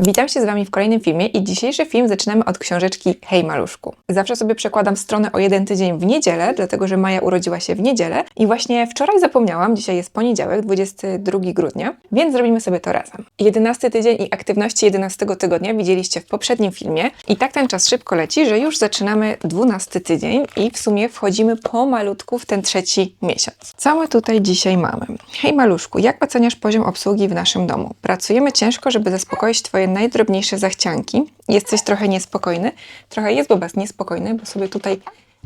Witam się z Wami w kolejnym filmie i dzisiejszy film zaczynamy od książeczki Hej Maluszku. Zawsze sobie przekładam stronę o jeden tydzień w niedzielę, dlatego że Maja urodziła się w niedzielę i właśnie wczoraj zapomniałam, dzisiaj jest poniedziałek, 22 grudnia, więc zrobimy sobie to razem. 11 tydzień i aktywności 11 tygodnia widzieliście w poprzednim filmie i tak ten czas szybko leci, że już zaczynamy 12 tydzień i w sumie wchodzimy pomalutku w ten trzeci miesiąc. Co my tutaj dzisiaj mamy? Hej Maluszku, jak oceniasz poziom obsługi w naszym domu? Pracujemy ciężko, żeby zaspokoić Twoje najdrobniejsze zachcianki. Jesteś trochę niespokojny. Trochę jest Bobas niespokojny, bo sobie tutaj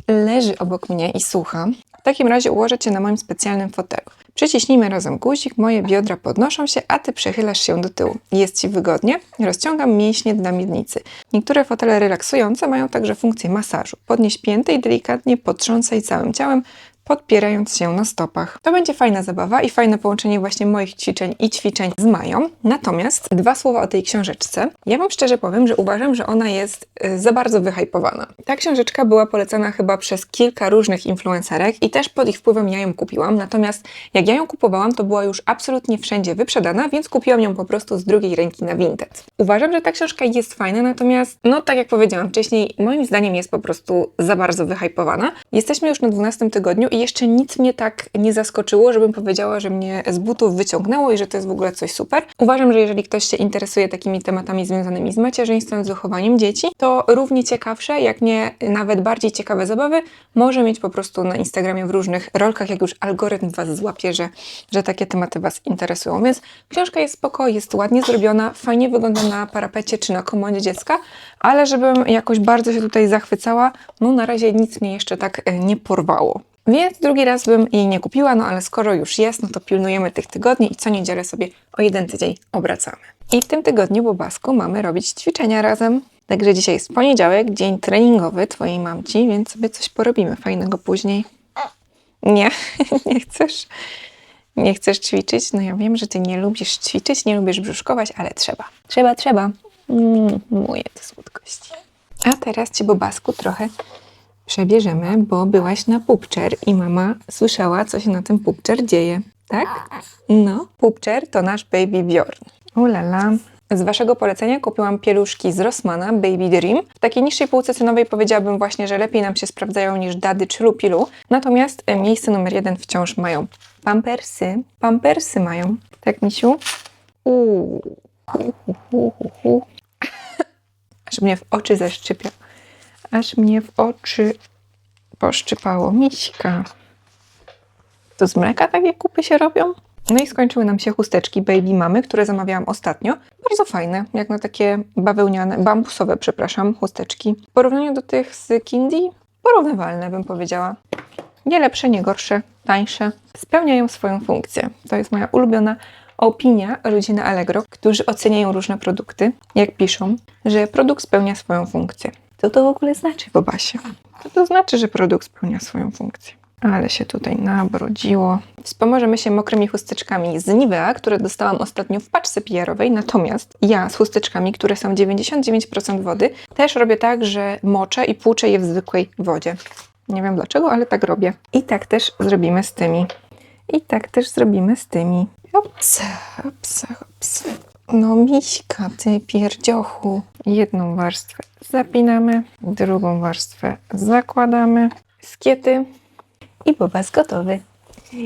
leży obok mnie i słucha. W takim razie ułożę Cię na moim specjalnym fotelu. Przyciśnijmy razem guzik, moje biodra podnoszą się, a Ty przechylasz się do tyłu. Jest Ci wygodnie? Rozciągam mięśnie dla miednicy. Niektóre fotele relaksujące mają także funkcję masażu. Podnieś pięty i delikatnie potrząsaj całym ciałem, podpierając się na stopach. To będzie fajna zabawa i fajne połączenie właśnie moich ćwiczeń i ćwiczeń z Mają. Natomiast dwa słowa o tej książeczce. Ja Wam szczerze powiem, że uważam, że ona jest y, za bardzo wyhypowana. Ta książeczka była polecana chyba przez kilka różnych influencerek i też pod ich wpływem ja ją kupiłam. Natomiast jak ja ją kupowałam, to była już absolutnie wszędzie wyprzedana, więc kupiłam ją po prostu z drugiej ręki na Vinted. Uważam, że ta książka jest fajna, natomiast no tak jak powiedziałam wcześniej, moim zdaniem jest po prostu za bardzo wyhypowana. Jesteśmy już na 12 tygodniu i jeszcze nic mnie tak nie zaskoczyło, żebym powiedziała, że mnie z butów wyciągnęło i że to jest w ogóle coś super. Uważam, że jeżeli ktoś się interesuje takimi tematami związanymi z macierzyństwem, z wychowaniem dzieci, to równie ciekawsze, jak nie nawet bardziej ciekawe zabawy, może mieć po prostu na Instagramie w różnych rolkach, jak już algorytm Was złapie, że, że takie tematy Was interesują. Więc książka jest spoko, jest ładnie zrobiona, fajnie wygląda na parapecie czy na komodzie dziecka, ale żebym jakoś bardzo się tutaj zachwycała, no na razie nic mnie jeszcze tak e, nie porwało. Więc drugi raz bym jej nie kupiła, no ale skoro już jest, no to pilnujemy tych tygodni i co niedzielę sobie o jeden tydzień obracamy. I w tym tygodniu, Bobasku, mamy robić ćwiczenia razem. Także dzisiaj jest poniedziałek, dzień treningowy twojej mamci, więc sobie coś porobimy fajnego później. Nie, nie chcesz? Nie chcesz ćwiczyć? No ja wiem, że ty nie lubisz ćwiczyć, nie lubisz brzuszkować, ale trzeba. Trzeba, trzeba. Mm, moje te słodkości. A teraz cię, Bobasku, trochę przebierzemy, bo byłaś na pupczer i mama słyszała, co się na tym pupczer dzieje. Tak? No, pupczer to nasz baby Bjorn. Ulala. Z waszego polecenia kupiłam pieluszki z Rossmana Baby Dream. W takiej niższej półce cenowej powiedziałabym właśnie, że lepiej nam się sprawdzają niż Dady czy Lupilu. Natomiast e, miejsce numer jeden wciąż mają pampersy. Pampersy mają. Tak, misiu? Uuu. Aż mnie w oczy zaszczypia aż mnie w oczy poszczypało. Miśka. To z mleka takie kupy się robią? No i skończyły nam się chusteczki Baby Mamy, które zamawiałam ostatnio. Bardzo fajne, jak na takie bawełniane, bambusowe, przepraszam, chusteczki. W porównaniu do tych z Kindy, porównywalne bym powiedziała. Nie lepsze, nie gorsze, tańsze. Spełniają swoją funkcję. To jest moja ulubiona opinia ludzi na Allegro, którzy oceniają różne produkty, jak piszą, że produkt spełnia swoją funkcję. Co to w ogóle znaczy, Bobasie? Co to znaczy, że produkt spełnia swoją funkcję? Ale się tutaj nabrodziło. Wspomożemy się mokrymi chusteczkami z Nivea, które dostałam ostatnio w paczce PR-owej, natomiast ja z chusteczkami, które są 99% wody, też robię tak, że moczę i płuczę je w zwykłej wodzie. Nie wiem dlaczego, ale tak robię. I tak też zrobimy z tymi. I tak też zrobimy z tymi. Hops, hops, hops. No miśka, ty pierdziochu. Jedną warstwę zapinamy, drugą warstwę zakładamy, skiety i bobas gotowy.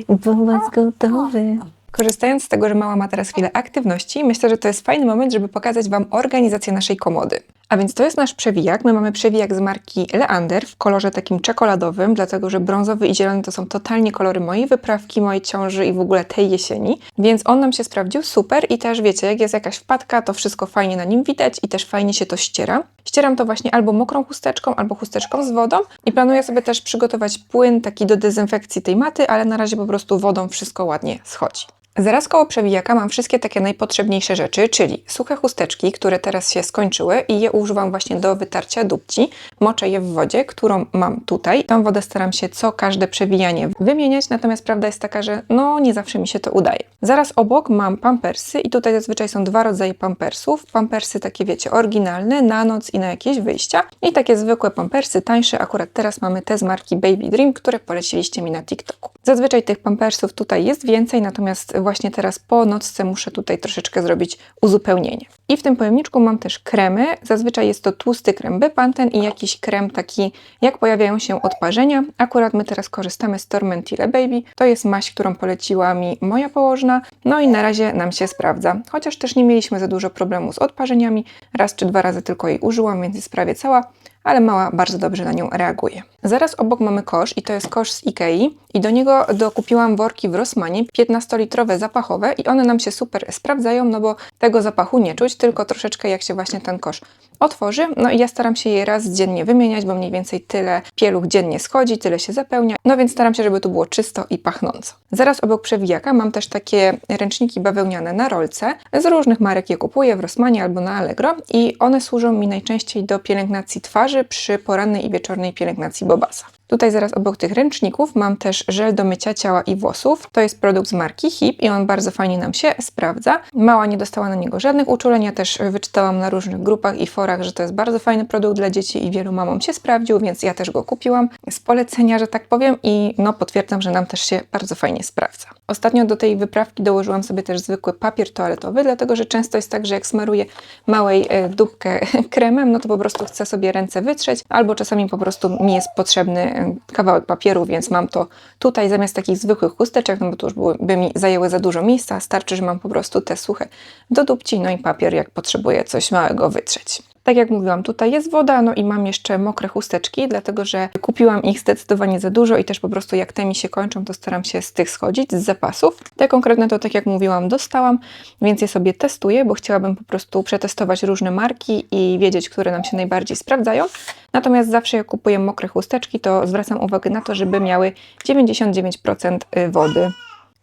Bobas gotowy. Korzystając z tego, że mała ma teraz chwilę aktywności, myślę, że to jest fajny moment, żeby pokazać Wam organizację naszej komody. A więc to jest nasz przewijak. My mamy przewijak z marki Leander w kolorze takim czekoladowym, dlatego że brązowy i zielony to są totalnie kolory mojej wyprawki, mojej ciąży i w ogóle tej jesieni. Więc on nam się sprawdził super i też wiecie, jak jest jakaś wpadka, to wszystko fajnie na nim widać i też fajnie się to ściera. Ścieram to właśnie albo mokrą chusteczką, albo chusteczką z wodą i planuję sobie też przygotować płyn taki do dezynfekcji tej maty, ale na razie po prostu wodą wszystko ładnie schodzi. Zaraz koło przewijaka mam wszystkie takie najpotrzebniejsze rzeczy, czyli suche chusteczki, które teraz się skończyły i je używam właśnie do wytarcia dupci. Moczę je w wodzie, którą mam tutaj. Tą wodę staram się co każde przewijanie wymieniać, natomiast prawda jest taka, że no nie zawsze mi się to udaje. Zaraz obok mam pampersy i tutaj zazwyczaj są dwa rodzaje pampersów. Pampersy takie wiecie, oryginalne, na noc i na jakieś wyjścia i takie zwykłe pampersy, tańsze. Akurat teraz mamy te z marki Baby Dream, które poleciliście mi na TikToku. Zazwyczaj tych pampersów tutaj jest więcej, natomiast właśnie teraz po nocce muszę tutaj troszeczkę zrobić uzupełnienie. I w tym pojemniczku mam też kremy. Zazwyczaj jest to tłusty krem Bepanthen i jakiś krem taki, jak pojawiają się odparzenia. Akurat my teraz korzystamy z Tormentile Baby. To jest maść, którą poleciła mi moja położna. No i na razie nam się sprawdza. Chociaż też nie mieliśmy za dużo problemu z odparzeniami. Raz czy dwa razy tylko jej użyłam, więc jest prawie cała ale mała bardzo dobrze na nią reaguje. Zaraz obok mamy kosz i to jest kosz z Ikei i do niego dokupiłam worki w Rossmanie 15-litrowe zapachowe i one nam się super sprawdzają, no bo tego zapachu nie czuć, tylko troszeczkę jak się właśnie ten kosz otworzy. No i ja staram się je raz dziennie wymieniać, bo mniej więcej tyle pieluch dziennie schodzi, tyle się zapełnia. No więc staram się, żeby tu było czysto i pachnąco. Zaraz obok przewijaka mam też takie ręczniki bawełniane na rolce. Z różnych marek je kupuję w Rossmanie albo na Allegro i one służą mi najczęściej do pielęgnacji twarzy przy porannej i wieczornej pielęgnacji bobasa. Tutaj zaraz obok tych ręczników mam też żel do mycia ciała i włosów. To jest produkt z marki HIP i on bardzo fajnie nam się sprawdza. Mała nie dostała na niego żadnych uczuleń, ja też wyczytałam na różnych grupach i forach, że to jest bardzo fajny produkt dla dzieci i wielu mamom się sprawdził, więc ja też go kupiłam z polecenia, że tak powiem i no potwierdzam, że nam też się bardzo fajnie sprawdza. Ostatnio do tej wyprawki dołożyłam sobie też zwykły papier toaletowy, dlatego że często jest tak, że jak smaruję małej e, dupkę kremem, no to po prostu chcę sobie ręce wytrzeć, albo czasami po prostu mi jest potrzebny kawałek papieru, więc mam to tutaj zamiast takich zwykłych chusteczek, no bo to już by mi zajęły za dużo miejsca. Starczy, że mam po prostu te suche do dupci, no i papier, jak potrzebuję coś małego wytrzeć. Tak jak mówiłam, tutaj jest woda, no i mam jeszcze mokre chusteczki, dlatego że kupiłam ich zdecydowanie za dużo i też po prostu jak te mi się kończą, to staram się z tych schodzić, z zapasów. Te konkretne to, tak jak mówiłam, dostałam, więc je sobie testuję, bo chciałabym po prostu przetestować różne marki i wiedzieć, które nam się najbardziej sprawdzają. Natomiast zawsze jak kupuję mokre chusteczki, to zwracam uwagę na to, żeby miały 99% y, wody.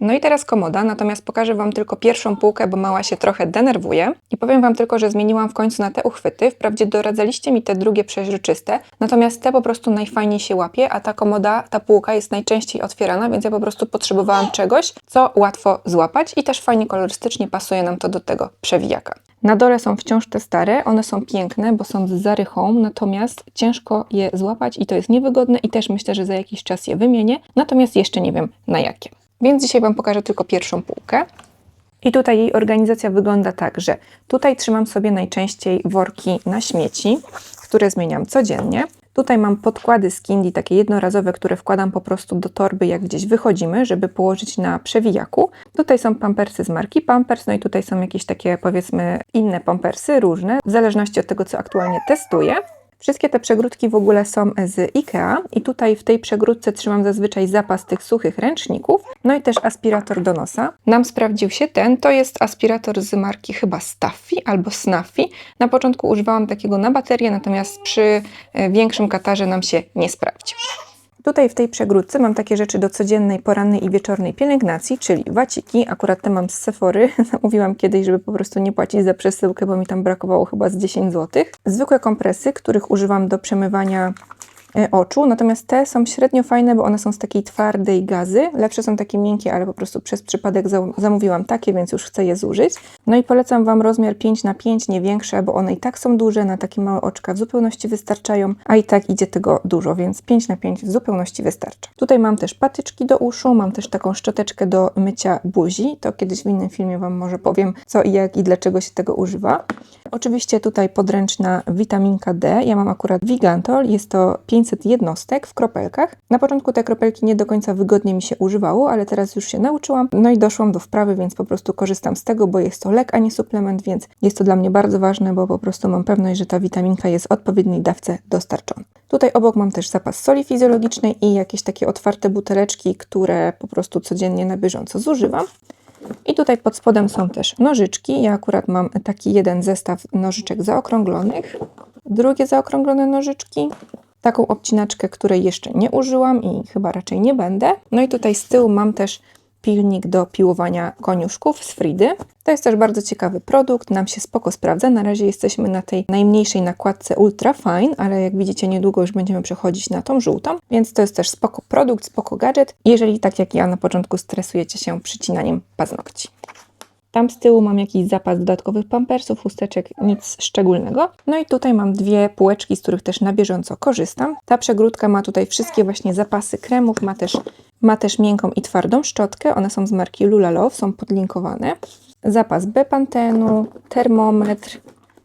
No i teraz komoda, natomiast pokażę Wam tylko pierwszą półkę, bo mała się trochę denerwuje. I powiem Wam tylko, że zmieniłam w końcu na te uchwyty. Wprawdzie doradzaliście mi te drugie przeźroczyste, natomiast te po prostu najfajniej się łapie, a ta komoda, ta półka jest najczęściej otwierana, więc ja po prostu potrzebowałam czegoś, co łatwo złapać i też fajnie kolorystycznie pasuje nam to do tego przewijaka. Na dole są wciąż te stare, one są piękne, bo są z zarychą, natomiast ciężko je złapać i to jest niewygodne i też myślę, że za jakiś czas je wymienię, natomiast jeszcze nie wiem na jakie. Więc dzisiaj Wam pokażę tylko pierwszą półkę. I tutaj jej organizacja wygląda tak, że tutaj trzymam sobie najczęściej worki na śmieci, które zmieniam codziennie. Tutaj mam podkłady z Kindy, takie jednorazowe, które wkładam po prostu do torby, jak gdzieś wychodzimy, żeby położyć na przewijaku. Tutaj są pampersy z marki Pampers, no i tutaj są jakieś takie, powiedzmy, inne pampersy, różne, w zależności od tego, co aktualnie testuję. Wszystkie te przegródki w ogóle są z IKEA i tutaj w tej przegródce trzymam zazwyczaj zapas tych suchych ręczników, no i też aspirator do nosa. Nam sprawdził się ten, to jest aspirator z marki chyba Staffy albo Snaffy. Na początku używałam takiego na baterię, natomiast przy e, większym katarze nam się nie sprawdził. Tutaj w tej przegródce mam takie rzeczy do codziennej, porannej i wieczornej pielęgnacji, czyli waciki. Akurat te mam z Sephory. Mówiłam kiedyś, żeby po prostu nie płacić za przesyłkę, bo mi tam brakowało chyba z 10 zł. Zwykłe kompresy, których używam do przemywania oczu, natomiast te są średnio fajne, bo one są z takiej twardej gazy. Lepsze są takie miękkie, ale po prostu przez przypadek zamówiłam takie, więc już chcę je zużyć. No i polecam Wam rozmiar 5 na 5 nie większe, bo one i tak są duże, na takie małe oczka w zupełności wystarczają, a i tak idzie tego dużo, więc 5 na 5 w zupełności wystarcza. Tutaj mam też patyczki do uszu, mam też taką szczoteczkę do mycia buzi. To kiedyś w innym filmie Wam może powiem, co i jak i dlaczego się tego używa. Oczywiście tutaj podręczna witaminka D. Ja mam akurat Vigantol, jest to 5 500 jednostek w kropelkach. Na początku te kropelki nie do końca wygodnie mi się używało, ale teraz już się nauczyłam. No i doszłam do wprawy, więc po prostu korzystam z tego, bo jest to lek, a nie suplement, więc jest to dla mnie bardzo ważne, bo po prostu mam pewność, że ta witaminka jest odpowiedniej dawce dostarczona. Tutaj obok mam też zapas soli fizjologicznej i jakieś takie otwarte buteleczki, które po prostu codziennie na bieżąco zużywam. I tutaj pod spodem są też nożyczki. Ja akurat mam taki jeden zestaw nożyczek zaokrąglonych, drugie zaokrąglone nożyczki, taką obcinaczkę, której jeszcze nie użyłam i chyba raczej nie będę. No i tutaj z tyłu mam też pilnik do piłowania koniuszków z Fridy. To jest też bardzo ciekawy produkt, nam się spoko sprawdza. Na razie jesteśmy na tej najmniejszej nakładce Ultra Fine, ale jak widzicie niedługo już będziemy przechodzić na tą żółtą, więc to jest też spoko produkt, spoko gadżet, jeżeli tak jak ja na początku stresujecie się przycinaniem paznokci. Tam z tyłu mam jakiś zapas dodatkowych pampersów, chusteczek, nic szczególnego. No i tutaj mam dwie półeczki, z których też na bieżąco korzystam. Ta przegródka ma tutaj wszystkie właśnie zapasy kremów, ma też, ma też miękką i twardą szczotkę. One są z marki Lula Love, są podlinkowane. Zapas Bepantenu, termometr,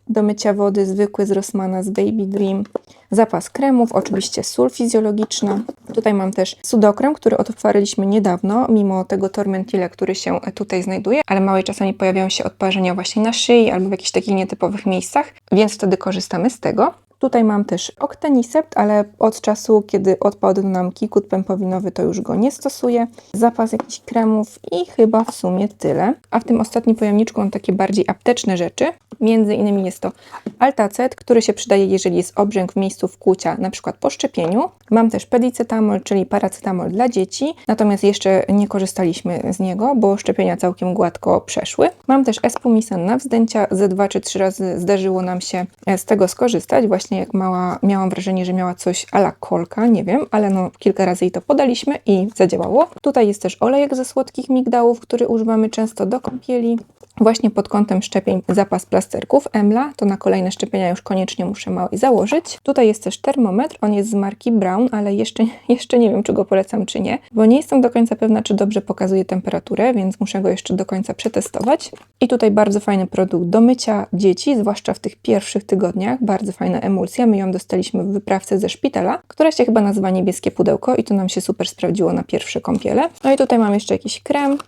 do mycia wody zwykły z Rossmana z Baby Dream, zapas kremów, oczywiście sól fizjologiczna. Tutaj mam też sudokrem, który otworzyliśmy niedawno, mimo tego tormentile, który się tutaj znajduje, ale małe czasami pojawiają się odparzenia właśnie na szyi albo w jakichś takich nietypowych miejscach, więc wtedy korzystamy z tego. Tutaj mam też Octenisept, ale od czasu, kiedy odpadł nam kikut pępowinowy, to już go nie stosuję. Zapas jakichś kremów i chyba w sumie tyle. A w tym ostatnim pojemniczku mam takie bardziej apteczne rzeczy. Między innymi jest to Altacet, który się przydaje, jeżeli jest obrzęk w miejscu wkłucia, na przykład po szczepieniu. Mam też pedicetamol, czyli paracetamol dla dzieci, natomiast jeszcze nie korzystaliśmy z niego, bo szczepienia całkiem gładko przeszły. Mam też Espumisan na wzdęcia, ze dwa czy trzy razy zdarzyło nam się z tego skorzystać, właśnie właśnie jak mała miałam wrażenie, że miała coś ala kolka, nie wiem, ale no kilka razy jej to podaliśmy i zadziałało. Tutaj jest też olejek ze słodkich migdałów, który używamy często do kąpieli. Właśnie pod kątem szczepień zapas plasterków Emla, to na kolejne szczepienia już koniecznie muszę mały założyć. Tutaj jest też termometr, on jest z marki Brown, ale jeszcze, jeszcze nie wiem, czy go polecam, czy nie, bo nie jestem do końca pewna, czy dobrze pokazuje temperaturę, więc muszę go jeszcze do końca przetestować. I tutaj bardzo fajny produkt do mycia dzieci, zwłaszcza w tych pierwszych tygodniach, bardzo fajna emulsja. My ją dostaliśmy w wyprawce ze szpitala, która się chyba nazywa niebieskie pudełko i to nam się super sprawdziło na pierwsze kąpiele. No i tutaj mam jeszcze jakiś krem,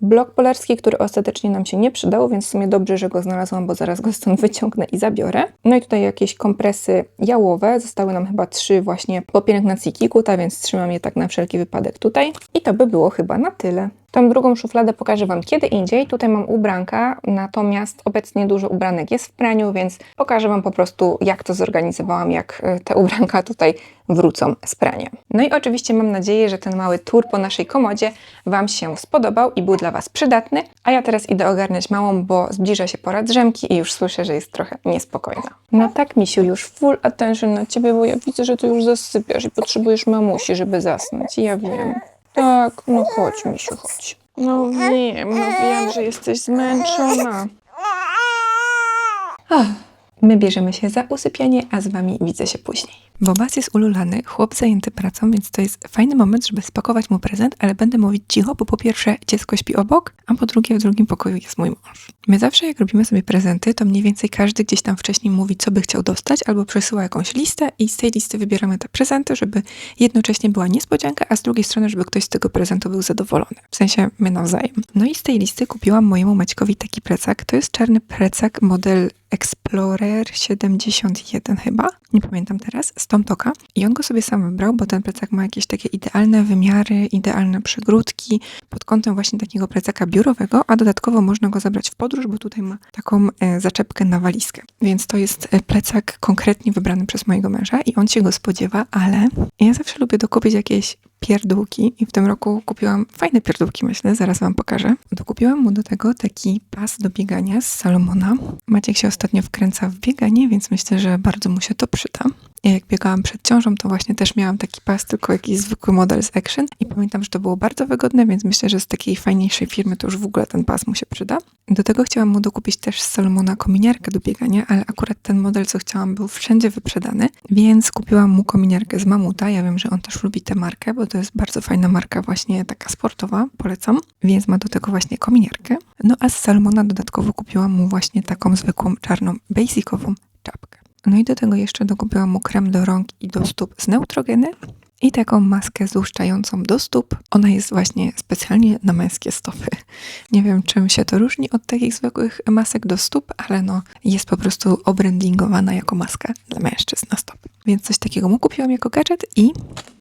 blok polarski, który ostatecznie nam się nie przydał, więc w sumie dobrze, że go znalazłam, bo zaraz go stąd wyciągnę i zabiorę. No i tutaj jakieś kompresy jałowe, zostały nam chyba trzy właśnie po pielęgnacji kikuta, więc trzymam je tak na wszelki wypadek tutaj. I to by było chyba na tyle. Tą drugą szufladę pokażę Wam kiedy indziej. Tutaj mam ubranka, natomiast obecnie dużo ubranek jest w praniu, więc pokażę Wam po prostu, jak to zorganizowałam, jak e, te ubranka tutaj wrócą z prania. No i oczywiście mam nadzieję, że ten mały tour po naszej komodzie Wam się spodobał i był dla Was przydatny. A ja teraz idę ogarniać małą, bo zbliża się pora drzemki i już słyszę, że jest trochę niespokojna. No tak, misiu, już full attention na Ciebie, bo ja widzę, że Ty już zasypiasz i potrzebujesz mamusi, żeby zasnąć. Ja wiem. Tak, no chodź, misiu, chodź. No wiem, no wiem, że jesteś zmęczona. Ach, my bierzemy się za usypianie, a z Wami widzę się później. Bobas jest ululany, chłop zajęty pracą, więc to jest fajny moment, żeby spakować mu prezent, ale będę mówić cicho, bo po pierwsze dziecko śpi obok, a po drugie w drugim pokoju jest mój mąż. My zawsze jak robimy sobie prezenty, to mniej więcej każdy gdzieś tam wcześniej mówi, co by chciał dostać, albo przesyła jakąś listę i z tej listy wybieramy te prezenty, żeby jednocześnie była niespodzianka, a z drugiej strony, żeby ktoś z tego prezentu był zadowolony. W sensie my nawzajem. No i z tej listy kupiłam mojemu Maćkowi taki plecak. To jest czarny plecak model Explorer 71 chyba, nie pamiętam teraz, z Tom Toka. I on go sobie sam wybrał, bo ten plecak ma jakieś takie idealne wymiary, idealne przegródki pod kątem właśnie takiego plecaka biurowego, a dodatkowo można go zabrać w podróż, bo tutaj ma taką e, zaczepkę na walizkę. Więc to jest e, plecak konkretnie wybrany przez mojego męża i on się go spodziewa, ale ja zawsze lubię dokupić jakieś pierdółki i w tym roku kupiłam fajne pierdółki, myślę, zaraz wam pokażę. Dokupiłam mu do tego taki pas do biegania z Salomona. Maciek się ostatnio wkręca w bieganie, więc myślę, że bardzo mu się to przyda. Ja jak biegałam przed ciążą, to właśnie też miałam taki pas, tylko jakiś zwykły model z Action i pamiętam, że to było bardzo wygodne, więc myślę, że z takiej fajniejszej firmy to już w ogóle ten pas mu się przyda. Do tego chciałam mu dokupić też z Salomona kominiarkę do biegania, ale akurat ten model, co chciałam, był wszędzie wyprzedany, więc kupiłam mu kominiarkę z Mamuta. Ja wiem, że on też lubi tę markę, bo to jest bardzo fajna marka, właśnie taka sportowa, polecam, więc ma do tego właśnie kominiarkę. No a z Salomona dodatkowo kupiłam mu właśnie taką zwykłą czarną, basicową czapkę. No i do tego jeszcze dokupiłam mu krem do rąk i do stóp z neutrogeny i taką maskę złuszczającą do stóp. Ona jest właśnie specjalnie na męskie stopy. Nie wiem, czym się to różni od takich zwykłych masek do stóp, ale no jest po prostu obrandingowana jako maska dla mężczyzn na stopy. Więc coś takiego mu kupiłam jako gadżet i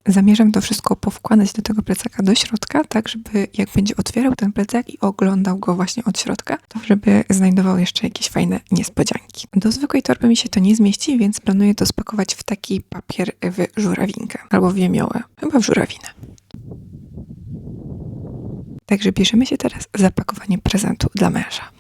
zamierzam to wszystko powkładać do tego plecaka do środka, tak żeby jak będzie otwierał ten plecak i oglądał go właśnie od środka, to żeby znajdował jeszcze jakieś fajne niespodzianki. Do zwykłej torby mi się to nie zmieści, więc planuję to spakować w taki papier w żurawinkę albo w jemiołę, chyba w żurawinę. Także bierzemy się teraz za pakowanie prezentu dla męża.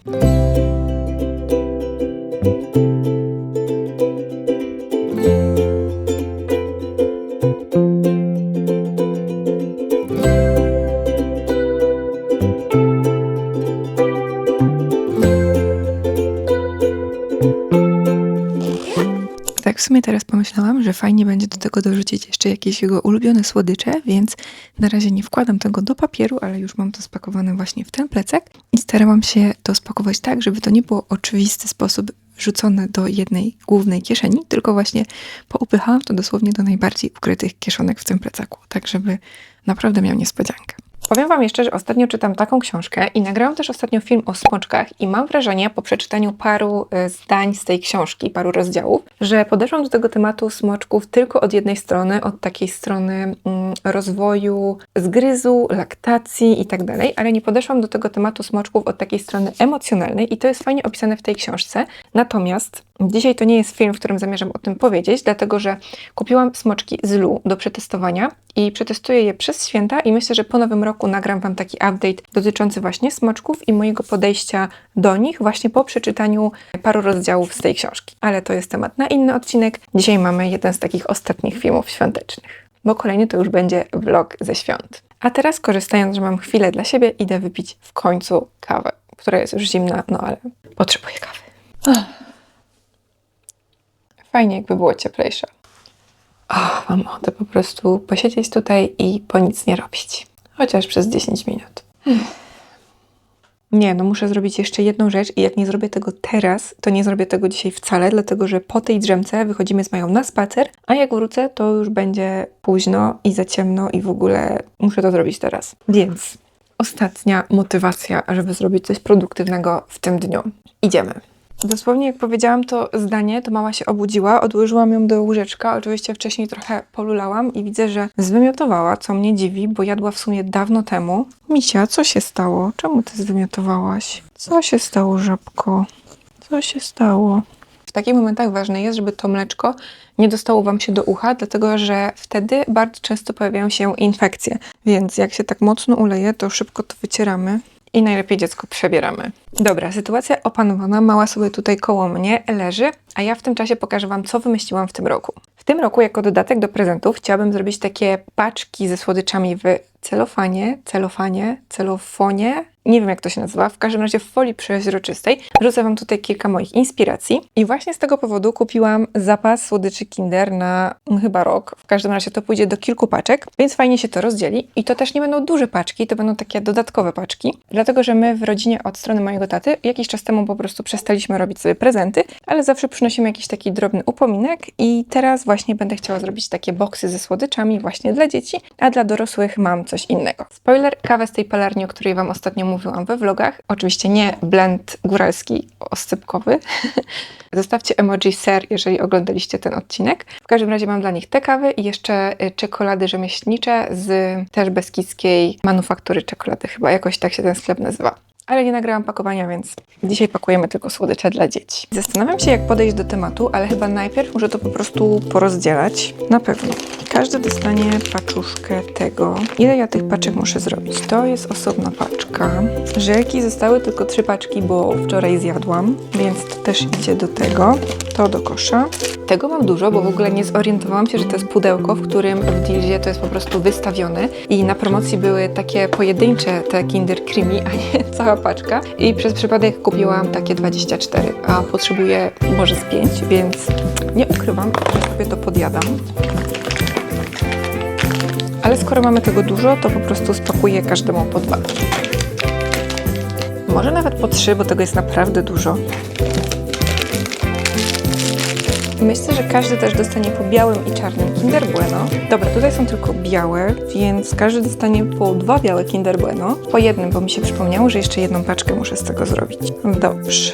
Tak w sumie teraz pomyślałam, że fajnie będzie do tego dorzucić jeszcze jakieś jego ulubione słodycze, więc na razie nie wkładam tego do papieru, ale już mam to spakowane właśnie w ten plecak i starałam się to spakować tak, żeby to nie było oczywisty sposób rzucone do jednej głównej kieszeni, tylko właśnie poupychałam to dosłownie do najbardziej ukrytych kieszonek w tym plecaku, tak żeby naprawdę miał niespodziankę. Powiem Wam jeszcze, że ostatnio czytam taką książkę i nagrałam też ostatnio film o smoczkach i mam wrażenie po przeczytaniu paru y, zdań z tej książki, paru rozdziałów, że podeszłam do tego tematu smoczków tylko od jednej strony, od takiej strony mm, rozwoju zgryzu, laktacji i tak dalej, ale nie podeszłam do tego tematu smoczków od takiej strony emocjonalnej i to jest fajnie opisane w tej książce. Natomiast dzisiaj to nie jest film, w którym zamierzam o tym powiedzieć, dlatego że kupiłam smoczki z Lu do przetestowania i przetestuję je przez święta i myślę, że po nowym roku nagram Wam taki update dotyczący właśnie smoczków i mojego podejścia do nich właśnie po przeczytaniu paru rozdziałów z tej książki. Ale to jest temat na inny odcinek. Dzisiaj mamy jeden z takich ostatnich filmów świątecznych, bo kolejny to już będzie vlog ze świąt. A teraz korzystając, że mam chwilę dla siebie, idę wypić w końcu kawę, która jest już zimna, no ale potrzebuję kawy. Fajnie jakby było cieplejsze. Och, mam ochotę po prostu posiedzieć tutaj i po nic nie robić. Chociaż przez 10 minut. Nie, no muszę zrobić jeszcze jedną rzecz i jak nie zrobię tego teraz, to nie zrobię tego dzisiaj wcale, dlatego że po tej drzemce wychodzimy z Mają na spacer, a jak wrócę, to już będzie późno i za ciemno i w ogóle muszę to zrobić teraz. Więc ostatnia motywacja, żeby zrobić coś produktywnego w tym dniu. Idziemy. Dosłownie jak powiedziałam to zdanie, to mama się obudziła, odłożyłam ją do łóżeczka, oczywiście wcześniej trochę polulałam i widzę, że zwymiotowała, co mnie dziwi, bo jadła w sumie dawno temu. Misia, co się stało? Czemu ty zwymiotowałaś? Co się stało, żabko? Co się stało? W takich momentach ważne jest, żeby to mleczko nie dostało Wam się do ucha, dlatego że wtedy bardzo często pojawiają się infekcje. Więc jak się tak mocno uleje, to szybko to wycieramy i najlepiej dziecko przebieramy. Dobra, sytuacja opanowana, mała sobie tutaj koło mnie leży, a ja w tym czasie pokażę Wam, co wymyśliłam w tym roku. W tym roku, jako dodatek do prezentów, chciałabym zrobić takie paczki ze słodyczami w celofanie, celofanie, celofonie. Nie wiem, jak to się nazywa. W każdym razie w folii przeźroczystej. Wrzucę Wam tutaj kilka moich inspiracji. I właśnie z tego powodu kupiłam zapas słodyczy Kinder na chyba rok. W każdym razie to pójdzie do kilku paczek, więc fajnie się to rozdzieli. I to też nie będą duże paczki, to będą takie dodatkowe paczki. Dlatego, że my w rodzinie od strony mojego taty jakiś czas temu po prostu przestaliśmy robić sobie prezenty, ale zawsze przynosimy jakiś taki drobny upominek i teraz właśnie będę chciała zrobić takie boksy ze słodyczami właśnie dla dzieci, a dla dorosłych mam coś innego. Spoiler, kawę z tej palarni, o której Wam ostatnio mówiłam we vlogach, oczywiście nie blend góralski oscypkowy. Zostawcie emoji ser, jeżeli oglądaliście ten odcinek. W każdym razie mam dla nich te kawy i jeszcze y, czekolady rzemieślnicze z też beskidzkiej manufaktury czekolady, chyba jakoś tak się ten sklep nazywa ale nie nagrałam pakowania, więc dzisiaj pakujemy tylko słodycze dla dzieci. Zastanawiam się, jak podejść do tematu, ale chyba najpierw muszę to po prostu porozdzielać. Na pewno. Każdy dostanie paczuszkę tego. Ile ja tych paczek muszę zrobić? To jest osobna paczka. Żelki zostały tylko trzy paczki, bo wczoraj zjadłam, więc to też idzie do tego. To do kosza. Tego mam dużo, bo w ogóle nie zorientowałam się, że to jest pudełko, w którym w Dealzie to jest po prostu wystawione i na promocji były takie pojedyncze te Kinder Creamy, a nie cała I przez przypadek kupiłam takie 24, a potrzebuję może z 5, więc nie ukrywam, że sobie to podjadam. Ale skoro mamy tego dużo, to po prostu spakuję każdemu po dwa. Może nawet po trzy, bo tego jest naprawdę dużo. Myślę, że każdy też dostanie po białym i czarnym Kinder Bueno. Dobra, tutaj są tylko białe, więc każdy dostanie po dwa białe Kinder Bueno. Po jednym, bo mi się przypomniało, że jeszcze jedną paczkę muszę z tego zrobić. Dobrze.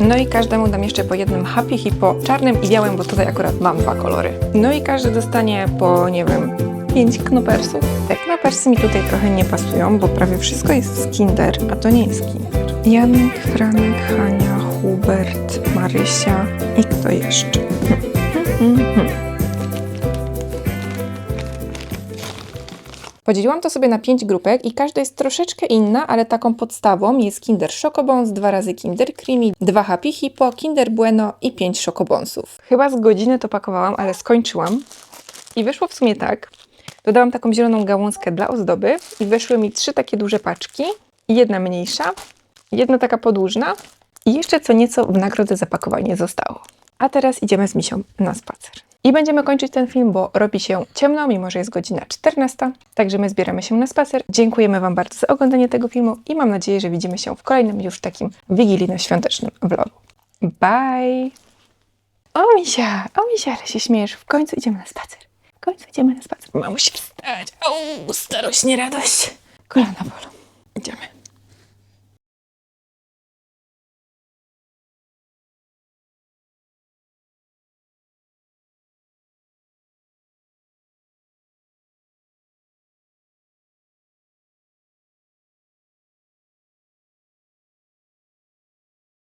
No i każdemu dam jeszcze po jednym Happy Hippo czarnym i białym, bo tutaj akurat mam dwa kolory. No i każdy dostanie po, nie wiem, pięć knopersów. Te knopersy mi tutaj trochę nie pasują, bo prawie wszystko jest z Kinder, a to nie jest Kinder. Janek, Franek, Hania, Hubert, Marysia i kto jeszcze? Podzieliłam to sobie na pięć grupek i każda jest troszeczkę inna, ale taką podstawą jest Kinder Schokobons, dwa razy Kinder Creamy, dwa Happy Hippo, Kinder Bueno i pięć Schokobonsów. Chyba z godziny to pakowałam, ale skończyłam. I wyszło w sumie tak. Dodałam taką zieloną gałązkę dla ozdoby i wyszły mi trzy takie duże paczki. Jedna mniejsza, jedna taka podłużna I jeszcze co nieco w nagrodę zapakowanie zostało. A teraz idziemy z misią na spacer. I będziemy kończyć ten film, bo robi się ciemno, mimo że jest godzina 14. Także my zbieramy się na spacer. Dziękujemy Wam bardzo za oglądanie tego filmu i mam nadzieję, że widzimy się w kolejnym już takim wigilijno-świątecznym vlogu. Bye! O misia, o misia, ale się śmiejesz. W końcu idziemy na spacer. W końcu idziemy na spacer. Mamusi wstać. O, starość, nie radość. Kolana bolą. Idziemy.